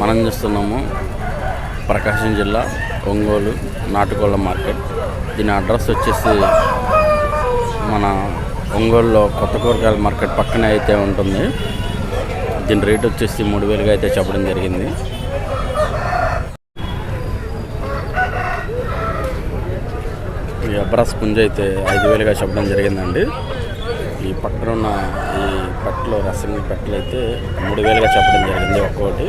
మనం చూస్తున్నాము ప్రకాశం జిల్లా ఒంగోలు నాటుకోళ్ళ మార్కెట్. దీని అడ్రస్ వచ్చేసి మన ఒంగోలులో కొత్త కూరగాయల మార్కెట్ పక్కనే అయితే ఉంటుంది. దీని రేట్ వచ్చేసి మూడు వేలుగా అయితే చెప్పడం జరిగింది. ఈ అబ్రాస్ పుంజ అయితే ఐదు వేలుగా చెప్పడం జరిగిందండి. ఈ పక్కన ఉన్న ఈ పెట్టలు రసం పెట్టలు అయితే మూడు వేలుగా చెప్పడం జరిగింది ఒక్కొక్కటి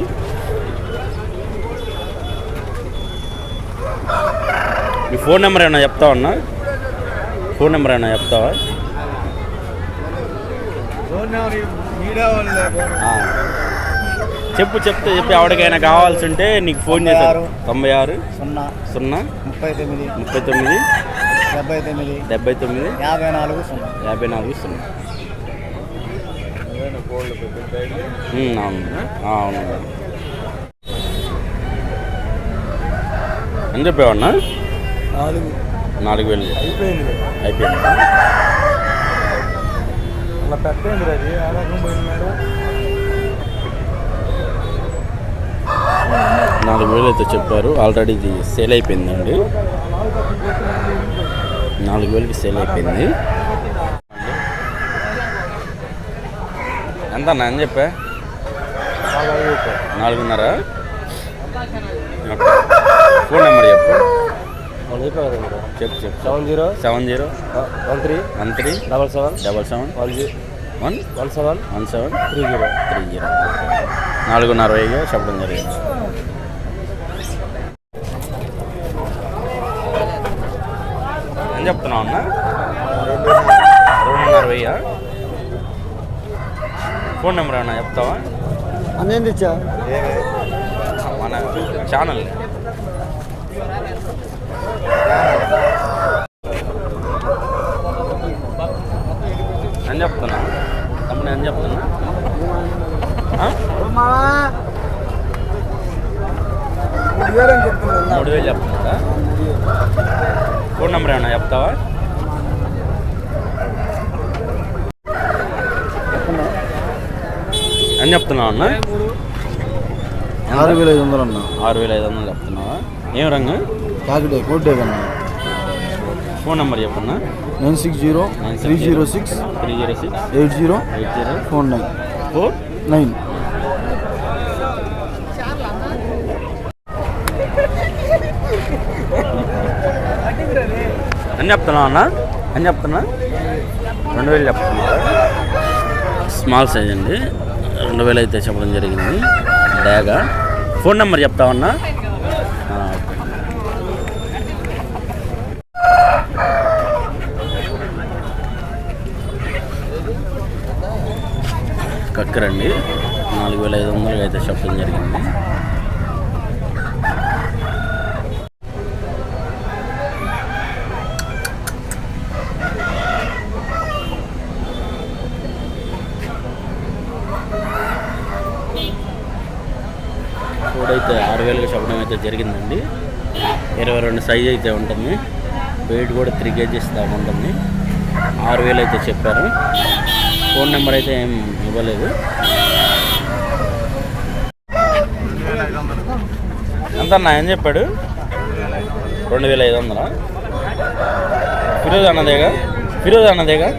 మీ ఫోన్ నెంబర్ ఏమైనా చెప్తావా అన్న ఫోన్ నెంబర్ ఏమైనా చెప్తావా. చెప్పు చెప్తే చెప్పి ఎవరికైనా కావాల్సి ఉంటే నీకు ఫోన్ చేశారు. తొంభై ఆరు? సున్నా. సున్నా? ముప్పై తొమ్మిది. ముప్పై తొమ్మిది? డెబ్బై తొమ్మిది. డెబ్బై తొమ్మిది? యాభై నాలుగు సున్నా. యాభై నాలుగు సున్నా. అవును ఆ, అవును అని నాలుగు నాలుగు వేలు అయిపోయింది అయిపోయింది అలా పెట్టండి అది ఆరోగ్యం పోయినాడు నాలుగు వేలు అయితే చెప్పారు ఆల్రెడీ ఇది సేల్ అయిపోయిందండి నాలుగు వేలకి సేల్ అయిపోయింది ఎంత అన్న అని చెప్పా. నాలుగున్నర. ఫోన్ నెంబర్ చెప్పు. చెప్పు చెప్పు. Seven zero. Seven zero. One three. One three. Double seven. Double seven. One zero one? One seven. One seven. Three zero. Three zero. నాలుగున్నర వెయ్యిగా చెప్పడం జరిగింది. ఏం చెప్తున్నావు అన్న? రెండున్నర వెయ్యా ఫోన్ నెంబర్ ఏమన్నా చెప్తావా? అన్నేం తెచ్చా? మన ఛానల్. ఏం చెప్తున్నా? తమ్ముడు చెప్తున్నా? అని చెప్తున్నాను మూడు వేలు చెప్తున్నా. ఫోన్ నెంబర్ ఏమన్నా చెప్తావా? ఏం చెప్తున్నావు అన్న? ఆరు వేల ఐదు వందలు అన్న. ఆరు వేల ఐదు వందలు చెప్తున్నావా? ఏం రంగు? కాకిడే కోటే కన్నా. ఫోన్ నెంబర్ చెప్పన్నా nine six zero three zero six three zero six eight zero eight zero four nine. Four? Nine. అని చెప్తున్నావు అన్న? అని చెప్తున్నా? రెండు వేలు చెప్తున్నా. స్మాల్ సైజ్ అండి. రెండు వేలు అయితే చెప్పడం జరిగింది. డాగా. ఫోన్ నెంబర్ చెప్తావన్నా ఆ, కక్కరండి. నాలుగు వేల ఐదు వందలుగా అయితే చెప్పడం జరిగింది. అయితే ఆరు వేలుగా చెప్పడం అయితే జరిగిందండి. ఇరవై రెండు సైజ్ అయితే ఉంటుంది. వెయిట్ కూడా త్రీ కేజీస్ దాకా ఉంటుంది. ఆరు వేలు అయితే చెప్పారు. ఫోన్ నెంబర్ అయితే ఏం ఇవ్వలేదు. ఎంత అన్న ఏం చెప్పాడు? రెండు వేల ఐదు వందలా? ఫిరోజ్ అన్నదేగా? ఫిరోజ్ అన్నదేగా?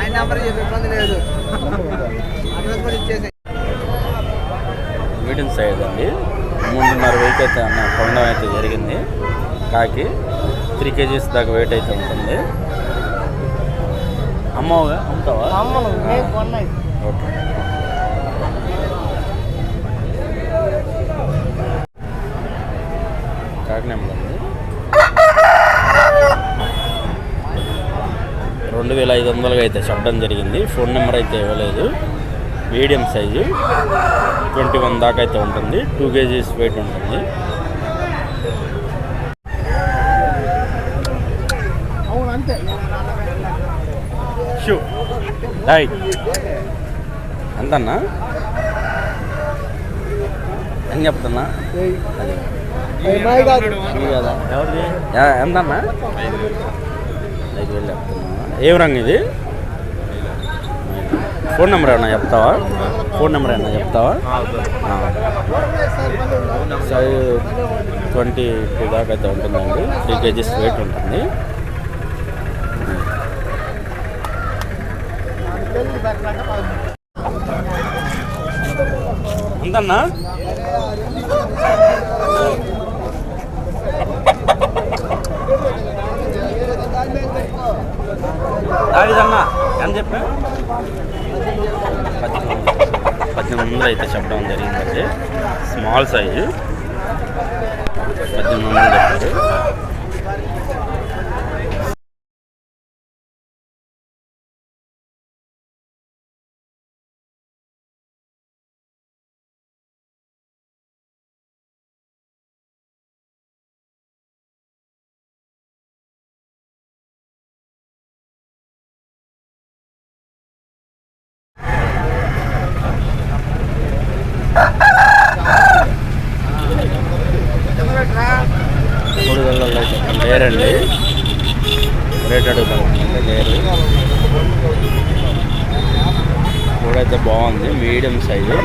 ఆయన మీడియం సైజ్ అండి మూడున్నర వెయిట్ అయితే అన్న కొనడం అయితే జరిగింది. కాకి త్రీ కేజీస్ దాకా వెయిట్ అయితే ఉంటుంది. అమ్మవుగా? అమ్ముతావా? ఓకే. కాకినాడలో ఉంది. రెండు వేల ఐదు వందలుగా అయితే చెప్పడం జరిగింది. ఫోన్ నెంబర్ అయితే ఇవ్వలేదు. Medium size. ట్వంటీ వన్ దాకా అయితే ఉంటుంది. టూ కేజీస్ వెయిట్ ఉంటుంది. అవును అంతే షూ. హాయ్ ఎంతన్నా? ఏం చెప్తున్నా? ఎంతన్నా? ఐదు వేలు చెప్తున్నా. ఏం రంగు ఇది? ఫోన్ నెంబర్ ఏమన్నా చెప్తావా? ఫోన్ నెంబర్ ఏమన్నా చెప్తావా? సైజ్ ట్వంటీ టూ దాకా అయితే ఉంటుందండి. త్రీ కేజీస్ వెయిట్ ఉంటుంది. ఎంతన్నా దావిదన్నా ఎంత చెప్పా పద్దెనిమిది వందలు అయితే చెప్పడం జరిగిందండి. Small size. పద్దెనిమిది వందలు చెప్పారు మూడు వేలలో అయితే లేరండి రేట్ అడుగుతాం లేరు బాగుంది మీడియం సైజు.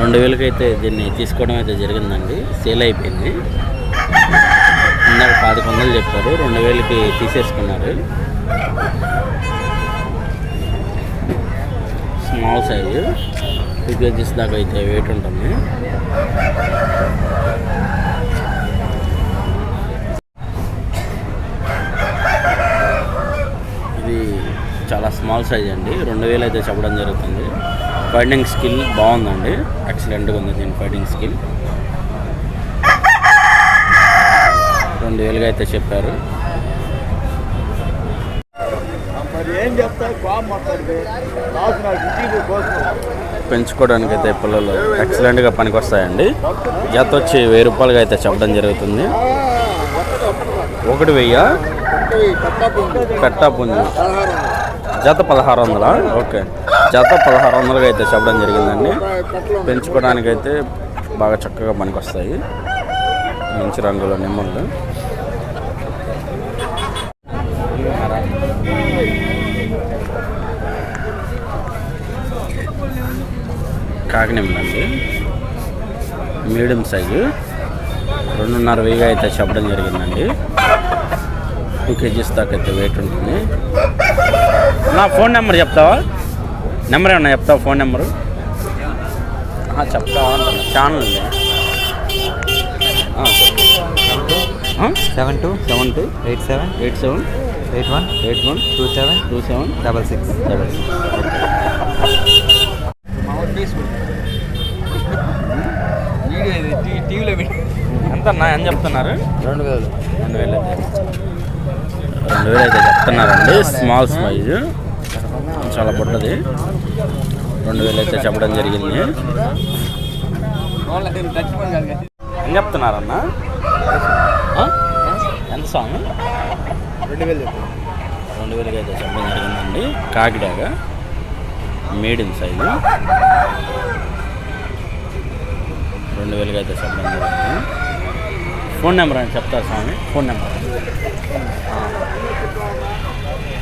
రెండు వేలకి అయితే దీన్ని తీసుకోవడం అయితే జరిగిందండి. సేల్ అయిపోయింది. ఇందాక పాతిక వందలు చెప్పారు. రెండు వేలకి తీసేసుకున్నారు. స్మాల్ సైజు టూ కేజీస్ దాకా అయితే వెయిట్ ఉంటుంది. ఇది చాలా స్మాల్ సైజ్ అండి. రెండు వేలు అయితే చెప్పడం జరుగుతుంది. ఫైటింగ్ స్కిల్ బాగుందండి. ఎక్సలెంట్గా ఉంది దీని ఫైటింగ్ స్కిల్ రెండు వేలుగా అయితే చెప్పారు. ఏం చెప్తావు కోపం మాట్లాడితే లాస్ట్ నాకు ఇంటికి కోసం పెంచుకోవడానికి అయితే పిల్లలు ఎక్సలెంట్గా పనికొస్తాయండి. జత వచ్చి వెయ్యి రూపాయలుగా అయితే చెప్పడం జరుగుతుంది. ఒకటి వెయ్యి? కట్టా పుంజు జత పదహారు వందలా? ఓకే. జత పదహారు వందలుగా అయితే చెప్పడం జరిగిందండి. పెంచుకోవడానికి అయితే బాగా చక్కగా పనికొస్తాయి. మంచి రంగులో నిమ్మలు. కాకినిమ్మలండి మీడియం సైజు. రెండున్నర వెయ్యి అయితే చెప్పడం జరిగిందండి. టూ కేజీస్ దాకా అయితే వెయిట్ ఉంటుంది. నా ఫోన్ నెంబర్ చెప్తావా? నెంబర్ ఏమన్నా చెప్తావా ఫోన్ నెంబరు? చెప్తావా అంటున్నా. Channel? Seven two seven two eight seven eight seven eight one eight one two seven two seven double six double six. టీవీలో అన్నా ఎంత చెప్తున్నారు. రెండు వేలు. రెండు వేలు అయితే రెండు వేలు అయితే చెప్తున్నారండి. స్మాల్ సైజు చాలా బుడ్డది. రెండు వేలు అయితే చెప్పడం జరిగింది. ఏం చెప్తున్నారన్న? ఎంత సాంగ్ రెండు వేలు రెండు వేలకి అయితే చెప్పడం జరిగిందండి. కాకిడాగా మీడియం సైజు రెండు వేలకి అయితే చెప్పడం జరిగింది. ఫోన్ నెంబర్ అని చెప్తారు స్వామి ఫోన్ నెంబర్.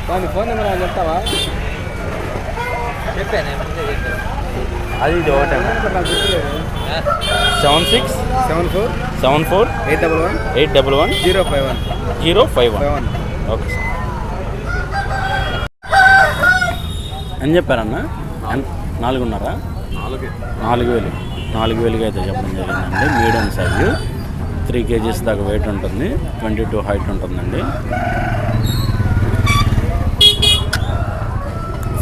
దాని ఫోన్ నెంబర్ అని చెప్తావా? చెప్పాను అది ఇది ఒకటే. Seven six seven four seven four eight double one eight double one zero five one zero five one. Five one. Okay sir. అని చెప్పారన్న? నాలుగున్నరా? నాలుగు. నాలుగు వేలు. నాలుగు వేలుగా అయితే చెప్పడం జరిగిందండి. Medium size. త్రీ కేజీస్ దాకా వెయిట్ ఉంటుంది. ట్వంటీ టూ హైట్ ఉంటుందండి.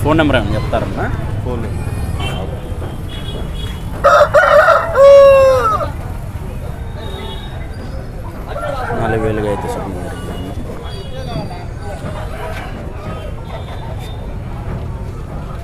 ఫోన్ నెంబర్ ఏమైనా చెప్తారన్నా ఫోన్ నాలుగు వేలుగా అయితే